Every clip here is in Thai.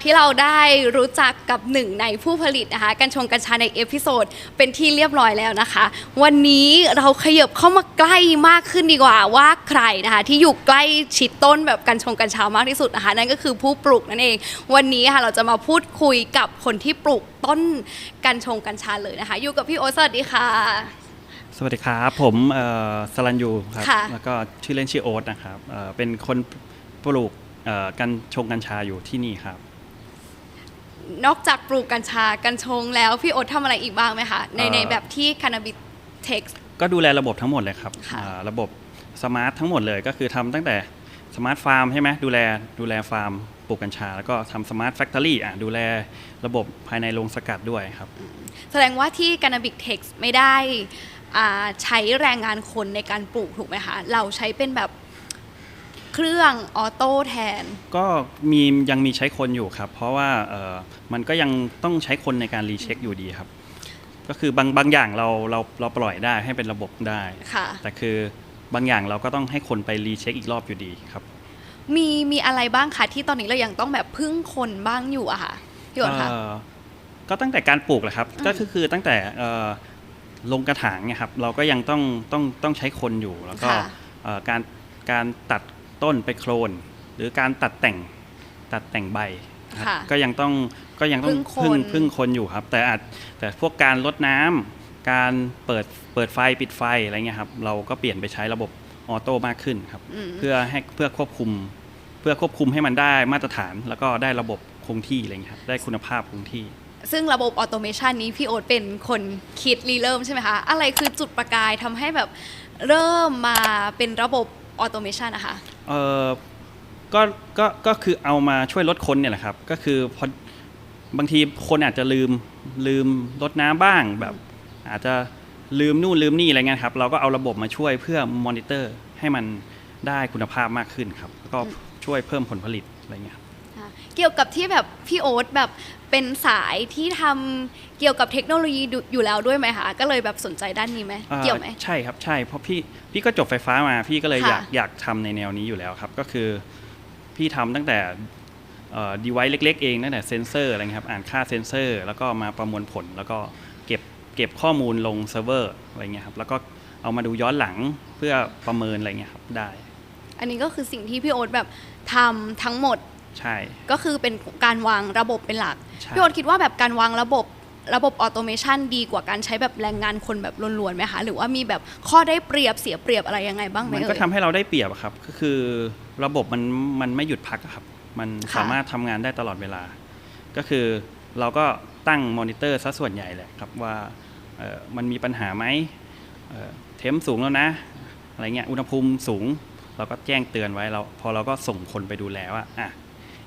หลังจากที่เราได้รู้จักกับหนึ่งในผู้ผลิตนะคะกัญชงกัญชาในเอพิโซดเป็นที่เรียบร้อยแล้วนะคะ วันนี้เราขยับเข้ามาใกล้มากขึ้นดีกว่าว่าใครนะคะที่อยู่ใกล้ชิดต้นแบบกัญชงกัญชามากที่สุดนะคะนั่นก็คือผู้ปลูกนั่นเอง วันนี้ค่ะเราจะมาพูดคุยกับคนที่ปลูกต้นกัญชงกัญชาเลยนะคะ อยู่กับพี่โอ๊ตสวัสดีค่ะสวัสดีครับ ผมเอ่อสลันยูครับค่ะแล้วก็ชื่อเล่นชื่อโอ๊ตนะครับเอ่อเป็นคนปลูกเอ่อกัญชงกัญชาอยู่ที่นี่ครับ นอกจากปลูกกัญชากัญชงแล้ว พี่โอ๊ตทำอะไรอีกบ้างไหมคะ ในเอ่อ ในแบบที่คานาบิเท็กซ์ก็ดูแลระบบทั้งหมดเลยครับค่ะ อ่าระบบสมาร์ททั้งหมดเลยก็คือทำตั้งแต่สมาร์ทฟาร์มใช่ไหมดูแลดูแลฟาร์มปลูกกัญชา แล้วก็ทำสมาร์ทแฟคทอรี่อะดูแลระบบภายในโรงสกัดด้วยครับ แสดงว่าที่คานาบิเท็กซ์ไม่ได้อ่าใช้แรงงานคนในการปลูกถูกไหมคะ เราใช้เป็นแบบ เครื่องออโต้แทน ก็มียังมีใช้คนอยู่ครับ เพราะว่าเอ่อมันก็ยังต้องใช้คนในการรีเช็คอยู่ดีครับ ก็คือบางบางอย่างเราเราเราปล่อยได้ให้เป็นระบบได้ค่ะแต่คือบางอย่างเราก็ต้องให้คนไปรีเช็คอีกรอบอยู่ดีครับ มีมีอะไรบ้างคะที่ตอนนี้เรายังต้องแบบพึ่งคนบ้างอยู่อะค่ะพี่โอ๊ตคะเอ่อก็ตั้งแต่การปลูกแหละครับอืมก็คือคือตั้งแต่เอ่อลงกระถางเนี่ยครับ เราก็ยังต้องต้องต้องใช้คนอยู่แล้วก็ค่ะเอ่อการการตัด ต้นไปโคลน หรือการตัดแต่งตัดแต่งใบครับค่ะก็ยังต้องก็ยังต้องพึ่งคนพึ่งพึ่งคนอยู่ครับ แต่อาจแต่พวกการลดน้ำการเปิดเปิดไฟปิดไฟอะไรเงี้ยครับเราก็เปลี่ยนไปใช้ระบบออโต้มากขึ้นครับอืมเพื่อให้เพื่อควบคุม เพื่อควบคุมให้มันได้มาตรฐาน แล้วก็ได้ระบบคงที่อะไรเงี้ยครับได้คุณภาพคงที่ ซึ่งระบบออโตเมชันนี้พี่โอ๊ตเป็นคนคิดรีเริ่มใช่ไหมคะ อะไรคือจุดประกายทำให้แบบเริ่มมาเป็นระบบออโตเมชันนะคะเออก็ก็ก็คือเอามาช่วยลดคนเนี่ยแหละครับ ก็คือพอบางทีคนอาจจะลืมลืมลดน้ำบ้างแบบ อาจจะลืมนู่นลืมนี่อะไรเงี้ยครับ เราก็เอาระบบมาช่วยเพื่อมอนิเตอร์ให้มันได้คุณภาพมากขึ้นครับ แล้วก็ช่วยเพิ่มผลผลิตอะไรเงี้ยเกี่ยวกับที่แบบพี่โอ๊ตแบบ เป็นสายที่ทำเกี่ยวกับเทคโนโลยีดูอยู่แล้วด้วยไหมคะก็เลยแบบสนใจด้านนี้ไหมอ่าเกี่ยวไหมใช่ครับใช่เพราะพี่พี่ก็จบไฟฟ้ามา พี่ก็เลยค่ะอยากอยากทำในแนวนี้อยู่แล้วครับก็คือ พี่ทำตั้งแต่ดีไว c e เล็ก ๆ เองตั้งแต่เซนเซอร์อะไรเงี้ยครับอ่านค่าเซนเซอร์ แล้วก็มาประมวลผล แล้วก็เก็บเก็บข้อมูลลงเซิร์ฟเวอร์อะไรเงี้ยครับแล้วก็เอามาดูย้อนหลังเพื่อประเมินอะไรเงี้ยครับได้ อันนี้ก็คือสิ่งที่พี่โอ๊ตแบบทำทั้งหมด ใช่ ก็คือเป็นการวางระบบเป็นหลักใช่พี่โอ๊ตคิดว่าแบบการวางระบบระบบออโตเมชันดีกว่าการใช้แบบแรงงานคนแบบล้วนๆไหมคะ หรือว่ามีแบบข้อได้เปรียบเสียเปรียบอะไรยังไงบ้างไหมมันเอ่ก็ยทำให้เราได้เปรียบอะครับ ก็คือระบบมันมันไม่หยุดพักอะครับ มันค่ะสามารถทำงานได้ตลอดเวลา ก็คือเราก็ตั้งมอนิเตอร์ซะส่วนใหญ่แหละครับว่าเอ่อมันมีปัญหาไหมเอ่อเทมสูงแล้วนะ อะไรเงี้ยอุณหภูมิสูง เราก็แจ้งเตือนไว้เราพอเราก็ส่งคนไปดูแลว่าอะ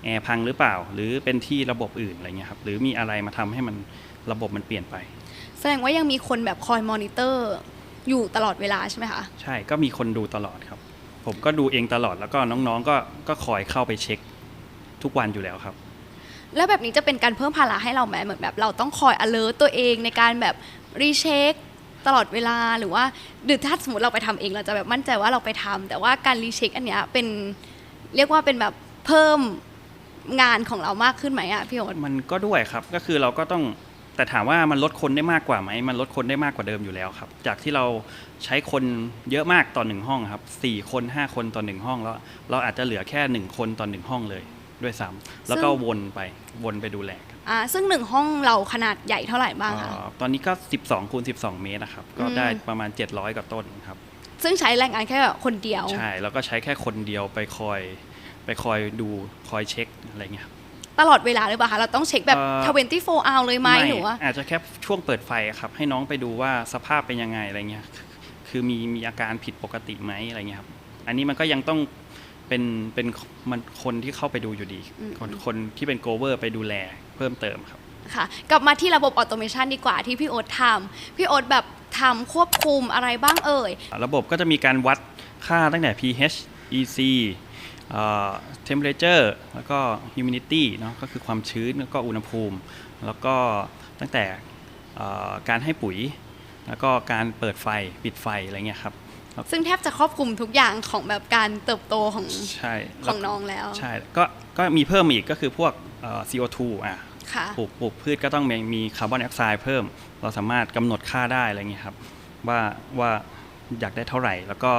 แอร์พังหรือเปล่า หรือเป็นที่ระบบอื่นอะไรเงี้ยครับหรือมีอะไรมาทำให้มันระบบมันเปลี่ยนไป แสดงว่ายังมีคนแบบคอยมอนิเตอร์อยู่ตลอดเวลาใช่ไหมคะใช่ก็มีคนดูตลอดครับ ผมก็ดูเองตลอดแล้วก็น้องๆก็ก็คอยเข้าไปเช็คทุกวันอยู่แล้วครับ แล้วแบบนี้จะเป็นการเพิ่มภาระให้เราไหมเหมือนแบบเราต้องคอย alert ตัวเองในการแบบรีเช็คตลอดเวลาหรือว่าหรือถ้าสมมติเราไปทำเองเราจะแบบมั่นใจว่าเราไปทำแต่ว่าการรีเช็คอันเนี้ยเป็นเรียกว่าเป็นแบบเพิ่ม งานของเรามากขึ้นไหมอะพี่โอ๊ตมันก็ด้วยครับก็คือเราก็ต้องแต่ถามว่ามันลดคนได้มากกว่าไหมมันลดคนได้มากกว่าเดิมอยู่แล้วครับ จากที่เราใช้คนเยอะมากต่อหนึ่งห้องครับสี่คนห้าคนต่อหนึ่งห้องแล้ว เราอาจจะเหลือแค่หนึ่งคนต่อหนึ่งห้องเลยด้วยซ้ำแล้วก็วนไปวนไปดูแลครับอ่าซึ่งหนึ่งห้องเราขนาดใหญ่เท่าไหร่บ้างคะเอ่อตอนนี้ก็ 12คูณ12 เมตรนะครับ ก็อืมได้ประมาณ 700กว่าต้นครับ ซึ่งใช้แรงงานแค่แบบคนเดียว ใช่ แล้วก็ใช้แค่คนเดียวไปคอย ไปคอยดูคอยเช็คอะไรเงี้ยครับตลอดเวลาหรือเปล่าคะเราต้องเช็คแบบเอ่อ24 hour เลยไหมหรือว่าอาจจะแค่ช่วงเปิดไฟอะครับ ให้น้องไปดูว่าสภาพเป็นยังไงอะไรเงี้ยคือคือมีมีอาการผิดปกติไหมอะไรเงี้ยครับอันนี้มันก็ยังต้องเป็นเป็นมันคนที่เข้าไปดูอยู่ดีอืมคนคนที่เป็นโกเวอร์ไปดูแลเพิ่มเติมครับค่ะกลับมาที่ระบบออโตเมชันดีกว่าที่พี่โอ๊ตทำพี่โอ๊ตแบบทำควบคุมอะไรบ้างเอ่ย ระบบก็จะมีการวัดค่าตั้งแต่ pH EC เอ่อ temperature แล้วก็ humidity เนาะก็คือความชื้นแล้วก็อุณหภูมิ แล้วก็ตั้งแต่เอ่อการให้ปุ๋ย แล้วก็การเปิดไฟปิดไฟอะไรเงี้ยครับซึ่งแทบจะครอบคลุมทุกอย่างของแบบการเติบโตของใช่ขแล้วองน้องแล้วใช่ก็ก็มีเพิ่มอีกก็คือพวกเอ่อ CO2 อะค่ะปลูกปลูกพืชก็ต้องมีมีคาร์บอนไดออกไซด์เพิ่ม เราสามารถกำหนดค่าได้อะไรเงี้ยครับว่าว่าอยากได้เท่าไหร่แล้วก็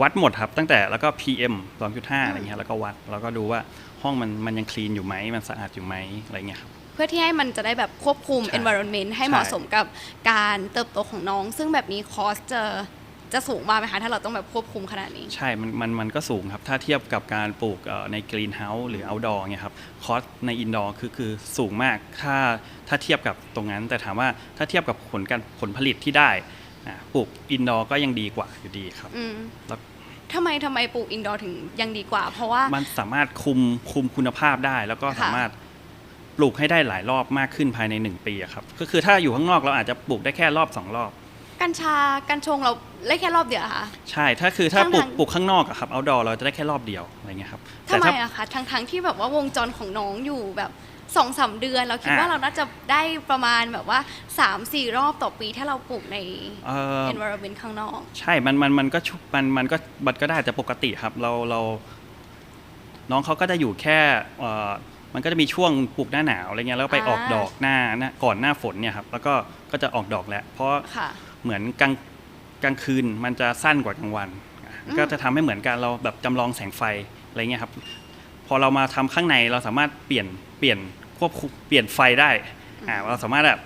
วัดหมดครับตั้งแต่แล้วก็ PM 2.5อะไรเงี้ยแล้วก็วัดแล้วก็ดูว่าห้องมันมันยังคลีนอยู่ไหมมันสะอาดอยู่ไหมอะไรเงี้ยครับเพื่อที่ให้มันจะได้แบบควบคุมใช่ environment ให้ใช่เหมาะสมกับการเติบโตของน้อง ซึ่งแบบนี้คอสจะจะสูงมากไหมคะ ถ้าเราต้องแบบควบคุมขนาดนี้ ใช่ มันมันมันก็สูงครับ ถ้าเทียบกับการปลูกเอ่อในกรีนเฮาส์หรือเอาดอร์เนี่ยครับ คอสในอินดอร์คือคือสูงมาก ถ้าถ้าเทียบกับตรงนั้น แต่ถามว่าถ้าเทียบกับผลการผลผลิตที่ได้อะ ปลูกอินดอร์ก็ยังดีกว่าอยู่ดีครับอืมแล้วทำไมทำไมปลูกอินดอร์ถึงยังดีกว่า เพราะว่ามันสามารถคุมคุมคุณภาพได้ แล้วก็ค่ะสามารถปลูกให้ได้หลายรอบมากขึ้นภายใน 1 ปีอะครับก็คือถ้าอยู่ข้างนอกเราอาจจะปลูกได้แค่รอบ 2 รอบ กัญชากัญชงเราเล่นแค่รอบเดียวเหรอค่ะใช่ถ้าคือถ้าปลูกทั้งๆปลูกข้างนอกอะครับเอาดอร์เราจะได้แค่รอบเดียวอะไรเงี้ยครับทำไมถ้าอะคะทั้งทั้งๆที่แบบว่าวงจรของน้องอยู่แบบ สองสามเดือน เราคิดอะว่าเราน่าจะได้ประมาณแบบว่าสามสี่รอบต่อปีถ้าเราปลูกในเอ่อ environment ข้างนอก ใช่ มันมันมันก็ชุมันมันก็มันก็ได้แต่ปกติครับเราเราน้องเขาก็จะอยู่แค่เอ่อมันก็จะมีช่วงปลูกหน้าหนาวอะไรเงี้ยแล้วไปอ่าออกดอกหน้าหน้าก่อนหน้าฝนเนี่ยครับแล้วก็ก็จะออกดอกแล้ว เพราะค่ะเหมือนกลางกลางคืนมันจะสั้นกว่ากลางวันอะอืมก็จะทำให้เหมือนกันเราแบบจำลองแสงไฟอะไรเงี้ยครับ พอเรามาทำข้างในเราสามารถเปลี่ยนเปลี่ยน ควบคุมเปลี่ยนไฟได้อ่าเราสามารถแบบ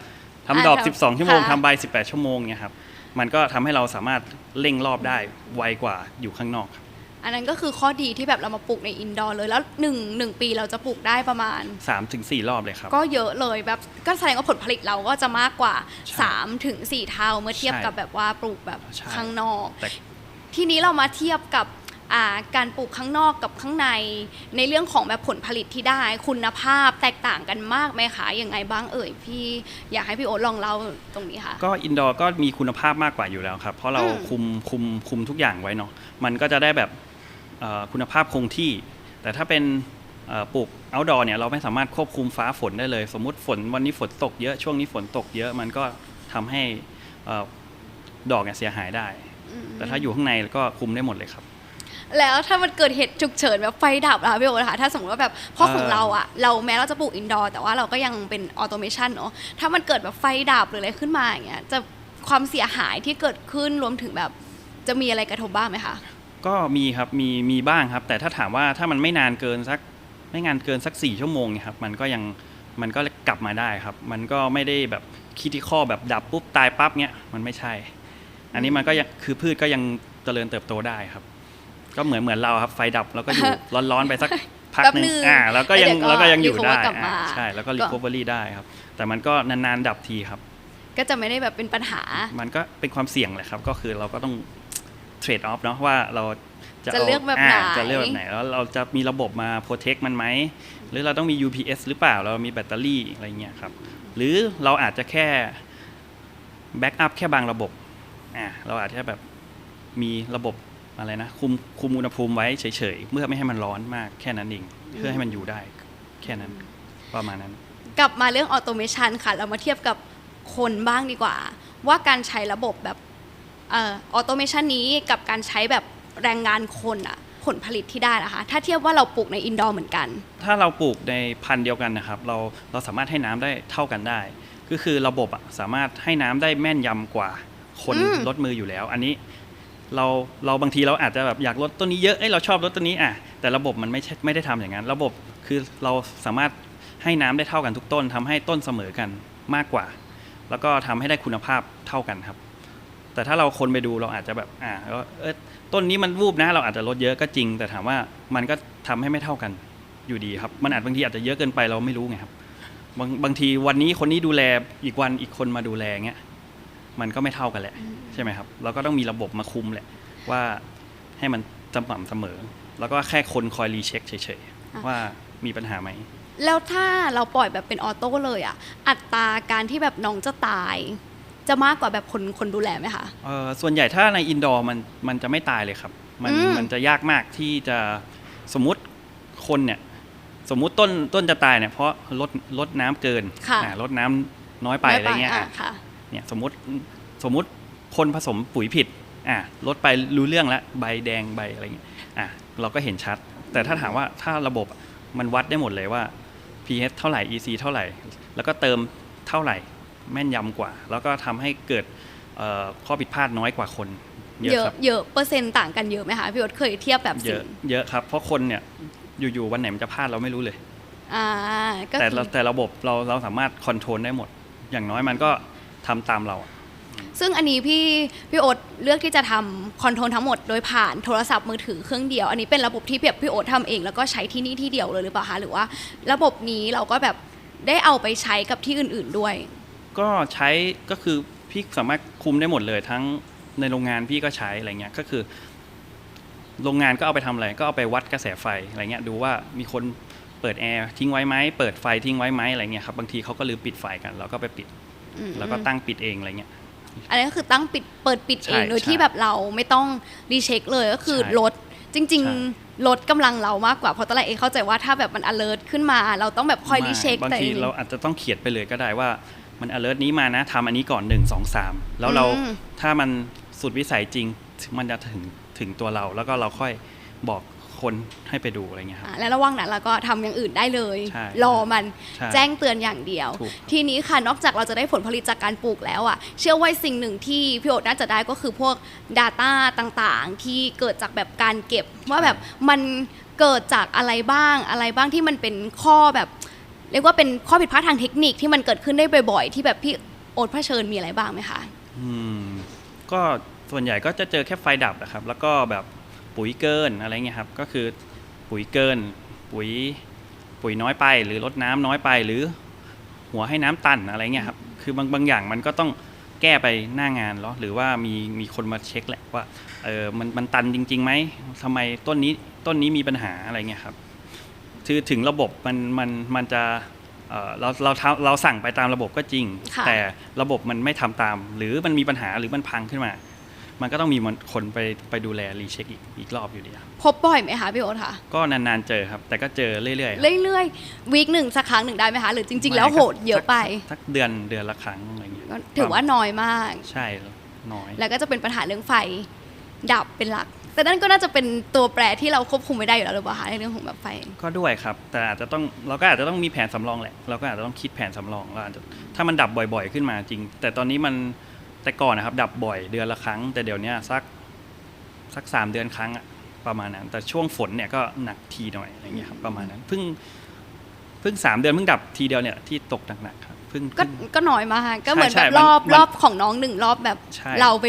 ทำดอกอ่า12 ชั่วโมงค่ะทำใบ 18 ชั่วโมงเนี่ยครับมันก็ทำให้เราสามารถเร่งรอบได้ไวกว่าอยู่ข้างนอก อันนั้นก็คือข้อดีที่แบบเรามาปลูกในอินดอร์เลยแล้วหนึ่งหนึ่งปีเราจะปลูกได้ประมาณ3-4ถึง4รอบเลยครับ ก็เยอะเลยแบบก็แสดงว่าผลผลิตเราก็จะมากกว่าใช่3ถึง4เท่าเมื่อเทียบใช่กับแบบว่าปลูกแบบใช่ข้างนอกแต่ทีนี้เรามาเทียบกับอ่า การปลูกข้างนอกกับข้างใน ในเรื่องของแบบผลผลิตที่ได้คุณภาพแตกต่างกันมากไหมคะยังไงบ้างเอ่ยพี่อยากให้พี่โอ๊ตลองเล่าตรงนี้ค่ะ ก็อินดอร์ก็มีคุณภาพมากกว่าอยู่แล้วครับ เพราะเราอืมคุมคุมคุมทุกอย่างไว้เนาะมันก็จะได้แบบเอ่อคุณภาพคงที่ แต่ถ้าเป็นเอ่อปลูก outdoor เนี่ยเราไม่สามารถควบคุมฟ้าฝนได้เลย สมมุติฝนวันนี้ฝนตกเยอะช่วงนี้ฝนตกเยอะมันก็ทำให้เอ่อดอกเนี่ยเสียหายได้อืมแต่ถ้าอยู่ข้างในก็คุมได้หมดเลยครับ แล้วถ้ามันเกิดเหตุฉุกเฉินแบบไฟดับอะคะพี่โอ๊ตคะถ้าสมมติว่าแบบเพราะของเอ่อเราอะเราแม้เราจะปลูกอินดอร์แต่ว่าเราก็ยังเป็นออโตเมชันเนาะถ้ามันเกิดแบบไฟดับหรืออะไรขึ้นมาอย่างเงี้ยจะความเสียหายที่เกิดขึ้นรวมถึงแบบจะมีอะไรกระทบบ้างไหมคะก็มีครับมีมีบ้างครับ แต่ถ้าถามว่าถ้ามันไม่นานเกินสักไม่นานเกินสักสี่ชั่วโมงเนี่ยครับมันก็ยังมันก็กลับมาได้ครับ มันก็ไม่ได้แบบคิดที่ข้อแบบดับปุ๊บตายปั๊บเนี่ยมันไม่ใช่ อันนี้มันก็ยังคือพืชก็ยังเจริญเติบโตได้ครับ ก็เหมือนเหมือนเราครับไฟดับแล้วก็อยู่ร้อนๆไปสักพักแป๊บหนึ่หนึ่งงอ่าแล้วก็ยังเดี๋ยวก็แล้วก็ยังอยู่ได้ recover กลับมาอ่าใช่แล้วก็ก็รีคอเวอรี่ได้ครับ แต่มันก็นานๆดับทีครับ ก็จะไม่ได้แบบเป็นปัญหา มันก็เป็นความเสี่ยงแหละครับ ก็คือเราก็ต้องเทรดออฟเนาะว่าเราจะจะเลือกแบบไหนาจะเลือกแบบไหนแล้วเราจะมีระบบมาโปรเทคมันไหมหรือเราต้องมี UPS หรือเปล่าเรามีแบตเตอรี่อะไรเงี้ยครับ หรือเราอาจจะแค่แบ็กอัพแค่บางระบบอ่าเราอาจจะแบบมีระบบ อะไรนะคุมคุมอุณหภูมิไว้เฉยๆเพื่อไม่ให้มันร้อนมากแค่นั้นเองเพื่อให้มันอยู่ได้ แค่นั้นประมาณนั้น กลับมาเรื่องออโตเมชันค่ะ เรามาเทียบกับคนบ้างดีกว่า ว่าการใช้ระบบแบบเออโตเมชันนี้กับการใช้แบบแรงงานคนอะผลผลิตที่ได้นะคะ ถ้าเทียบว่าเราปลูกในอินดอร์เหมือนกัน ถ้าเราปลูกในพันธุ์เดียวกันนะครับ เราเราสามารถให้น้ำได้เท่ากันได้ ก็คือระบบอะสามารถให้น้ำได้แม่นยำกว่าคนอืมลดมืออยู่แล้ว อันนี้ เราเราบางทีเราอาจจะแบบอยากลดต้นนี้เยอะเอ้ยเราชอบลดต้นนี้อะแต่ระบบมันไม่ใช่ไม่ได้ทำอย่างนั้น ระบบคือเราสามารถให้น้ำได้เท่ากันทุกต้นทำให้ต้นเสมอกันมากกว่า แล้วก็ทำให้ได้คุณภาพเท่ากันครับ แต่ถ้าเราคนไปดูเราอาจจะแบบอ่าก็เออต้นนี้มันวูบนะ เราอาจจะลดเยอะก็จริง แต่ถามว่ามันก็ทำให้ไม่เท่ากันอยู่ดีครับ มันอาจบางทีอาจจะเยอะเกินไปเราไม่รู้ไงครับบางบางทีวันนี้คนนี้ดูแลอีกวันอีกคนมาดูแลเงี้ยมันก็ไม่เท่ากันแหละ ใช่ไหมครับเราก็ต้องมีระบบมาคุมแหละว่าให้มันสม่ำเสมอ แล้วก็แค่คนคอยรีเช็คเฉยอะๆว่ามีปัญหาไหมแล้วถ้าเราปล่อยแบบเป็นออโต้เลยอะอัตราการที่แบบน้องจะตาย จะมากกว่าแบบคนคนดูแลไหมคะเอ่อส่วนใหญ่ถ้าในอินดอร์มันมันจะไม่ตายเลยครับ มันอืมมันจะยากมากที่จะสมมุติคนเนี่ย สมมุติต้นต้นจะตายเนี่ยเพราะลดลดน้ำเกินค่ะอ่าลดน้ำน้อยไปอะไรเงี้ยม่อะค่ะเนี่ยสมมติสมมุติ คนผสมปุ๋ยผิดอะลดไปรู้เรื่องแล้วใบแดงใบอะไรเงี้ยอะเราก็เห็นชัด แต่ถ้าถามว่าถ้าระบบมันวัดได้หมดเลยว่า pH เท่าไหร่ EC เท่าไหร่ แล้วก็เติมเท่าไหร่แม่นยำกว่า แล้วก็ทำให้เกิดเอ่อข้อผิดพลาดน้อยกว่าคน เยเยอะอะครับเยอะเปอร์เซ็นต์ต่างกันเยอะไหมคะพี่โอ๊ตเคยเทียบแบบเยสิ่อะงเยอะครับ เพราะคนเนี่ยอยู่ๆวันไหนมันจะพลาดเราไม่รู้เลยอ่าก็แต่คือเราแต่ระบบเราเราสามารถคอนโทรลได้หมด อย่างน้อยมันก็ทำตามเราอะ ซึ่งอันนี้พี่พี่โอ๊ตเลือกที่จะทำคอนโทรลทั้งหมดโดยผ่านโทรศัพท์มือถือเครื่องเดียว อันนี้เป็นระบบที่แบบพี่โอ๊ตทำเอง แล้วก็ใช้ที่นี่ที่เดียวเลยหรือเปล่าคะหรือว่าระบบนี้เราก็แบบได้เอาไปใช้กับที่อื่น ๆด้วย ก็ใช้ก็คือพี่สามารถคุมได้หมดเลยทั้งในโรงงานพี่ก็ใช้อะไรเงี้ยก็คือ โรงงานก็เอาไปทำอะไรก็เอาไปวัดกระแสไฟอะไรเงี้ยดูว่ามีคนเปิดแอร์ทิ้งไว้ไหมเปิดไฟทิ้งไว้ไหมอะไรเงี้ยครับบางทีเขาก็ลืมปิดไฟกันเราก็ไปปิดอืมแล้วก็ตั้งปิดเองอะไรเงี้ย อันนี้ก็คือตั้งปิดเปิดปิดใช่เองโดยใช่ที่แบบเราไม่ต้องรีเช็คเลยก็คือใช่ลดจริงใช่ๆลดกำลังเรามากกว่าเพราะตอนแรกเองเข้าใจว่าถ้าแบบมัน alert ขึ้นมา เราต้องแบบคอยรีเช็คบางแต่ทีเราอาจจะต้องเขียนไปเลยก็ได้ว่ามัน alert นี้มานะทำอันนี้ก่อน 1 2 3 แล้วเราอืมถ้ามันสุดวิสัยจริงมันจะถึงถึงตัวเราแล้วก็เราค่อยบอก คนให้ไปดูอะไรเงี้ยครับอะแล้วระหว่างนั้นเราก็ทำอย่างอื่นได้เลยใช่รอมันใช่แจ้งเตือนอย่างเดียวถูกทีนี้ค่ะนอกจากเราจะได้ผลผลิตจากการปลูกแล้วอะเชื่อว่าสิ่งหนึ่งที่พี่โอ๊ตน่าจะได้ก็คือพวก Data ต่างๆ ที่เกิดจากแบบการเก็บ ว่าแบบมันเกิดจากอะไรบ้างอะไรบ้างที่มันเป็นข้อแบบเรียกว่าเป็นข้อผิดพลาดทางเทคนิคที่มันเกิดขึ้นได้บ่อยๆ ที่แบบพี่โอ๊ตเผชิญมีอะไรบ้างไหมคะอืมก็ส่วนใหญ่ก็จะเจอแค่ไฟดับนะครับ แล้วก็แบบ ปุ๋ยเกินอะไรเงี้ยครับก็คือปุ๋ยเกิน ปุ๋ยปุ๋ยน้อยไป หรือลดน้ำน้อยไป หรือหัวให้น้ำตันอะไรเงี้ยครับคือบางบางอย่างมันก็ต้องแก้ไปหน้างานแล้วหรือว่ามีมีคนมาเช็คแหละว่าเออมันมันตันจริงๆไหมทำไมต้นนี้ต้นนี้มีปัญหาอะไรเงี้ยครับคือถึงระบบมันมันมันจะเอ่อเราเราทำเราสั่งไปตามระบบก็จริงค่ะแต่ระบบมันไม่ทำตาม หรือมันมีปัญหาหรือมันพังขึ้นมา มันก็ต้องมีมันคนไปไปดูแลรีเช็คอีกอีกรอบอยู่ดีครับพบบ่อยไหมคะพี่โอ๊ตคะก็นานๆเจอครับ แต่ก็เจอเรื่อยๆครับเรื่อยๆวีคหนึ่งสักครั้งหนึ่งได้ไหมคะหรือจริง ๆ แล้วไม่โหครับดเยอะไปสักสักเดือนเดือนละครั้งอะไรเงี้ยก็ถือว่าน้อยมาก ใช่น้อย แล้วก็จะเป็นปัญหาเรื่องไฟดับเป็นหลัก แต่นั่นก็น่าจะเป็นตัวแปรที่เราควบคุมไม่ได้อยู่แล้วหรือเปล่าคะในเรื่องของแบบไฟ ก็ด้วยครับ แต่อาจจะต้องเราก็อาจจะต้องมีแผนสำรองแหละ เราก็อาจจะต้องคิดแผนสำรองเราอาจจะถ้ามันดับบ่อย ๆ ขึ้นมาจริง แต่ตอนนี้มัน แต่ก่อนนะครับดับบ่อยเดือนละครั้ง แต่เดี๋ยวเนี้ยสักสักสามเดือนครั้งอะประมาณนั้น แต่ช่วงฝนเนี่ยก็หนักทีหน่อยอะไรเงี้ยครับประมาณนั้นเพิ่งเพิ่งสามเดือนเพิ่งดับทีเดียวเนี่ยที่ตกหนักๆครับเพิ่งก็เพิ่งก็น้อยมากก็เหมือนใช่แบบใช่รอบมันรอบของน้องหนึ่งรอบแบบใช่เราไป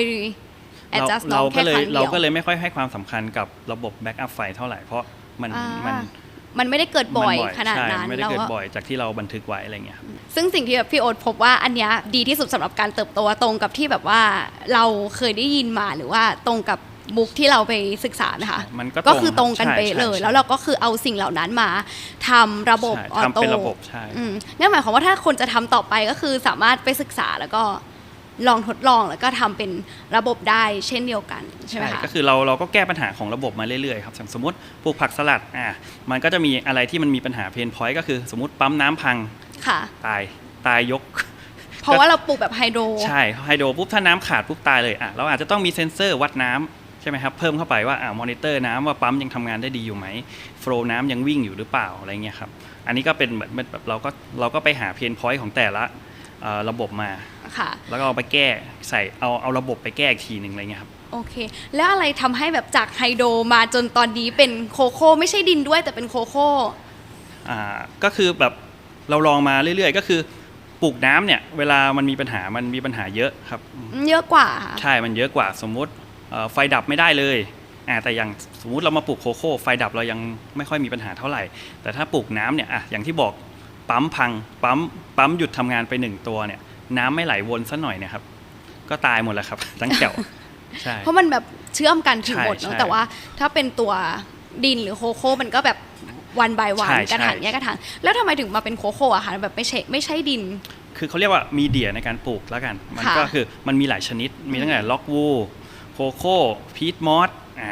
เรา adjust น้เราองก็แค่เลคยรั้งเดีเรายวก็เลยไม่ค่อยให้ความสำคัญกับระบบแบ็กอัพไฟเท่าไหร่เพราะมันอ่ามัน มันไม่ได้เกิดบ่อยมัขนาดใช่นั้นไม่ได้เราเกิดก็บ่อยจากที่เราบันทึกไว้อะไรเงี้ยครับซึ่งสิ่งที่แบบพี่โอ๊ตพบว่าอันเนี้ยดีที่สุดสำหรับการเติบโตตรงกับที่แบบว่าเราเคยได้ยินมาหรือว่าตรงกับบุ๊กที่เราไปศึกษาไหมคะมันก็ก็ตรงคือตรงกันใช่ไปใช่เลยใช่แล้วเราก็คือเอาสิ่งเหล่านั้นมาทำระบบใช่ออทำโต้เป็นระบบใช่อืมนั่นหมายความว่าถ้าคนจะทำต่อไปก็คือสามารถไปศึกษาแล้วก็ ลองทดลองแล้วก็ทำเป็นระบบได้เช่นเดียวกันใช่ไหมคะก็คือเราเราก็แก้ปัญหาของระบบมาเรื่อยๆครับอย่างสมมติปลูกผักสลัดอ่ามันก็จะมีอะไรที่มันมีปัญหาเพนพอยต์ก็คือสมมติปั๊มน้ำพังค่ะตายตายยก เพราะว่าเราปลูกแบบไฮโดรใช่ไฮโดรปุ๊บถ้าน้ำขาดปุ๊บตายเลยอะเราอาจจะต้องมีเซ็นเซอร์วัดน้ำใช่ไหมครับเพิ่มเข้าไปว่าอ่ามอนิเตอร์น้ำว่าปั๊มยังทำงานได้ดีอยู่ไหมโฟลว์น้ำยังวิ่งอยู่หรือเปล่าอะไรเงี้ยครับอันนี้ก็เป็นเหมือนแบบเราก็เราก็ไปหาเพนพอยต์ของแต่ละเอ่อ ระบบมาค่ะแล้วก็เอาไปแก้ใส่เอาเอาระบบไปแก้อีกทีหนึ่งอะไรเงี้ยครับโอเค แล้วอะไรทำให้แบบจากไฮโดรมาจนตอนนี้เป็นโคโค่ไม่ใช่ดินด้วยแต่เป็นโคโค่อ่าก็คือแบบเราลองมาเรื่อยๆ ก็คือปลูกน้ำเนี่ยเวลามันมีปัญหามันมีปัญหาเยอะครับ เยอะกว่าค่ะใช่มันเยอะกว่าสมมุติเอ่อไฟดับไม่ได้เลยอ่าแต่อย่างสมมุติเรามาปลูกโคโค่ไฟดับเรายังไม่ค่อยมีปัญหาเท่าไหร่ แต่ถ้าปลูกน้ำเนี่ยอะอย่างที่บอก ปั๊มพังปั๊มปั๊มหยุดทำงานไปหนึ่งตัวเนี่ย น้ำไม่ไหลวนสักหน่อยเเนี่ยครับ ก็ตายหมดแล้วครับ ทั้งแถวใช่เพราะมันแบบเชื่อมกันถึงหมดใช่เนาะใช่แต่ว่าถ้าเป็นตัวดินหรือโคโค่มันก็แบบวันบายวันใช่กระถางใช่แยกกระถางแล้วทำไมถึงมาเป็นโคโค่อะคะแบบไม่ใช่ไม่ใช่ดิน คือเขาเรียกว่ามีเดียในการปลูกแล้วกัน มันค่ะก็คือมันมีหลายชนิดมีตั้งแต่ล็อกวูโคโค่พีทมอสอ่า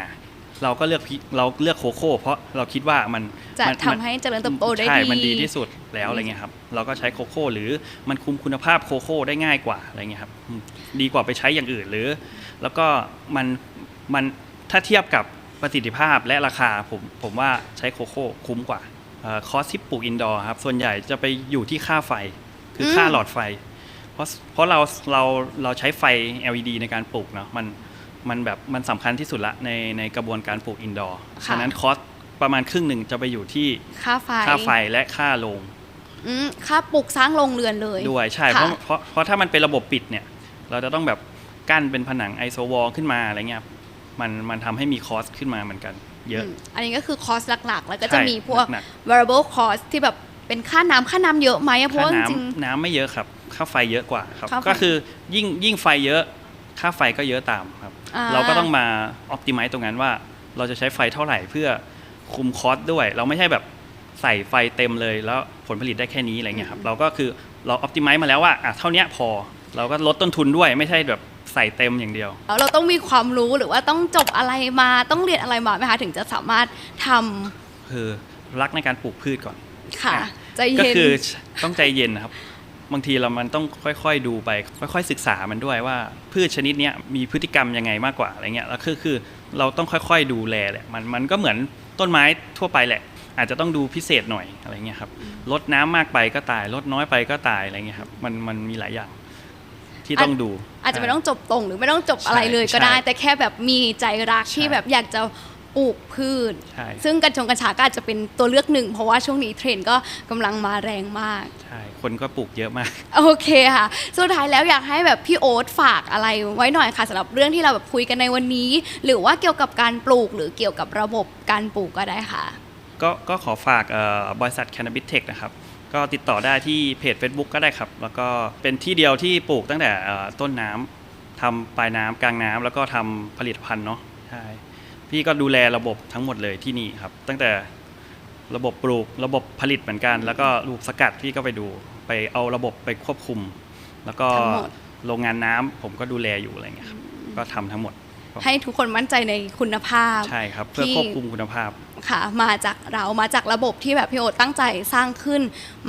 เราก็เลือกพิเราเลือกโคโค่เพราะเราคิดว่ามันจะมันทำให้เจริญเติบโตได้ใช่ดีมันดีที่สุดแล้วอะไรเงี้ยครับเราก็ใช้โคโค่หรือมันคุมคุณภาพโคโค่ได้ง่ายกว่าอะไรเงี้ยครับอืมดีกว่าไปใช้อย่างอื่นหรือ แล้วก็มันมันถ้าเทียบกับประสิทธิภาพและราคาผมผมว่าใช้โคโค่คุ้มกว่าเอ่อคอสที่ปลูกอินดอร์ครับส่วนใหญ่จะไปอยู่ที่ค่าไฟคือค่าอืมหลอดไฟ เพราะเพราะเราเราเราใช้ไฟ LED ในการปลูกเนาะมัน มันแบบมันสำคัญที่สุดละในในกระบวนการปลูกอินดอร์ค่ะฉะนั้นคอสประมาณครึ่งหนึ่งจะไปอยู่ที่ค่าไฟค่าไฟและค่าโรงอืมค่าปลูกสร้างโรงเรือนเลยด้วยใช่เพค่ะราะเพราะเพราะถ้ามันเป็นระบบปิดเนี่ย เราจะต้องแบบกั้นเป็นผนังไอโซวอลขึ้นมาอะไรเงี้ยครับมันมันทำให้มีคอสขึ้นมาเหมือนกัน เยอะมอันนี้ก็คือคอสหลักๆ แล้วก็จะใช่มีพวกหนัก variable cost ที่แบบเป็นค่าน้ำค่าน้ำเยอะไหมอะเพราะค่าว่าจริงน้ำน้ำไม่เยอะครับ ค่าไฟเยอะกว่าครับค่าไฟก็คือยิ่งยิ่งไฟเยอะ ค่าไฟก็เยอะตามครับ อ่า เราก็ต้องมาอ p ติ i z e ตรงนั้นว่า เราจะใช้ไฟเท่าไหร่เพื่อคุมคอสด้วย เราไม่ใช่แบบใส่ไฟเต็มเลย แล้วผลผลิตได้แค่นี้อะไรเงี้ยครับเราก็คือเราอ p ติ i z e มาแล้วว่าอะเท่าเนี้ยพอ เราก็ลดต้นทุนด้วยไม่ใช่แบบใส่เต็มอย่างเดียว แล้วเราต้องมีความรู้หรือว่าต้องจบอะไรมาต้องเรียนอะไรมาไหมคะถึงจะสามารถทำคือรักในการปลูกพืชก่อน ค่ะอะใจก็เย็น คือต้องใจเย็นนะครับ บางทีเรามันต้องค่อยๆดูไป ค่อยๆศึกษามันด้วยว่า พืชชนิดเนี้ยมีพฤติกรรมยังไงมากกว่าอะไรเงี้ยแล้วคือคือเราต้องค่อยๆดูแลแหละมันมันก็เหมือนต้นไม้ทั่วไปแหละ อาจจะต้องดูพิเศษหน่อยอะไรเงี้ยครับลดน้ำมากไปก็ตายลดน้อยไปก็ตายอะไรเงี้ยครับมันมันมีหลายอย่างที่ต้องดู อาจจะไม่ต้องจบตรงหรือไม่ต้องจบอะไรเลยก็ได้ใช่แต่แค่แบบมีใจรักที่ใช่แบบอยากจะ ปลูกพืช ใช่ ซึ่งกัญชงกัญชาก็อาจจะเป็นตัวเลือกหนึ่ง เพราะว่าช่วงนี้เทรนด์ก็กำลังมาแรงมาก ใช่คนก็ปลูกเยอะมาก โอเคค่ะ สุดท้ายแล้วอยากให้แบบพี่โอ๊ตฝากอะไรไว้หน่อยค่ะสำหรับเรื่องที่เราแบบคุยกันในวันนี้ หรือว่าเกี่ยวกับการปลูกหรือเกี่ยวกับระบบการปลูกก็ได้ค่ะ ก็ก็ขอฝากเอ่อบริษัท Cannabis Tech นะครับ ก็ติดต่อได้ที่เพจ Facebook ก็ได้ครับ แล้วก็เป็นที่เดียวที่ปลูกตั้งแต่เอ่อต้นน้ำทำปลายน้ำกลางน้ำแล้วก็ทำผลิตภัณฑ์เนาะใช่ พี่ก็ดูแลระบบทั้งหมดเลยที่นี่ครับ ตั้งแต่ระบบปลูกระบบผลิตเหมือนกัน แล้วก็ลูกสกัดพี่ก็ไปดูไปเอาระบบไปควบคุม แล้วก็ทั้งหมด โรงงานน้ำผมก็ดูแลอยู่อะไรเงี้ยครับก็ทำทั้งหมดให้ทุกคนมั่นใจในคุณภาพ ใช่ครับ เพื่อที่ ควบคุมคุณภาพ ค่ะ มาจากเรามาจากระบบที่แบบพี่โอ๊ตตั้งใจสร้างขึ้น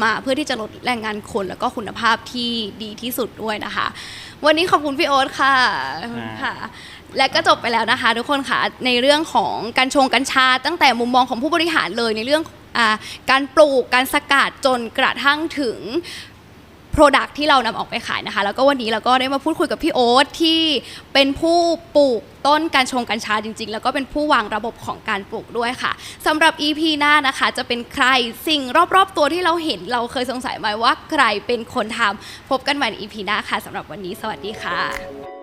มาเพื่อที่จะลดแรงงานคนแล้วก็คุณภาพที่ดีที่สุดด้วยนะคะ วันนี้ขอบคุณพี่โอ๊ตค่ะอ่าค่ะ และก็จบไปแล้วนะคะ ทุกคนค่ะในเรื่องของการชงกัญชา ตั้งแต่มุมมองของผู้บริหารเลยในเรื่องอการปลูกการสกัดจนกระทั่งถึง Product ที่เรานำออกไปขายนะคะ แล้วก็วันนี้เราก็ได้มาพูดคุยกับพี่โอ๊ตที่เป็นผู้ปลูกต้นการชงกัญชาจริง ๆ แล้วก็เป็นผู้วางระบบของการปลูกด้วยค่ะสำหรับ EP หน้านะคะจะเป็นใครสิ่งรอบๆ ตัวที่เราเห็นเราเคยสงสัยไหมว่าใครเป็นคนทำพบกันใหม่ใน EP หน้าค่ะสำหรับวันนี้สวัสดีค่ะ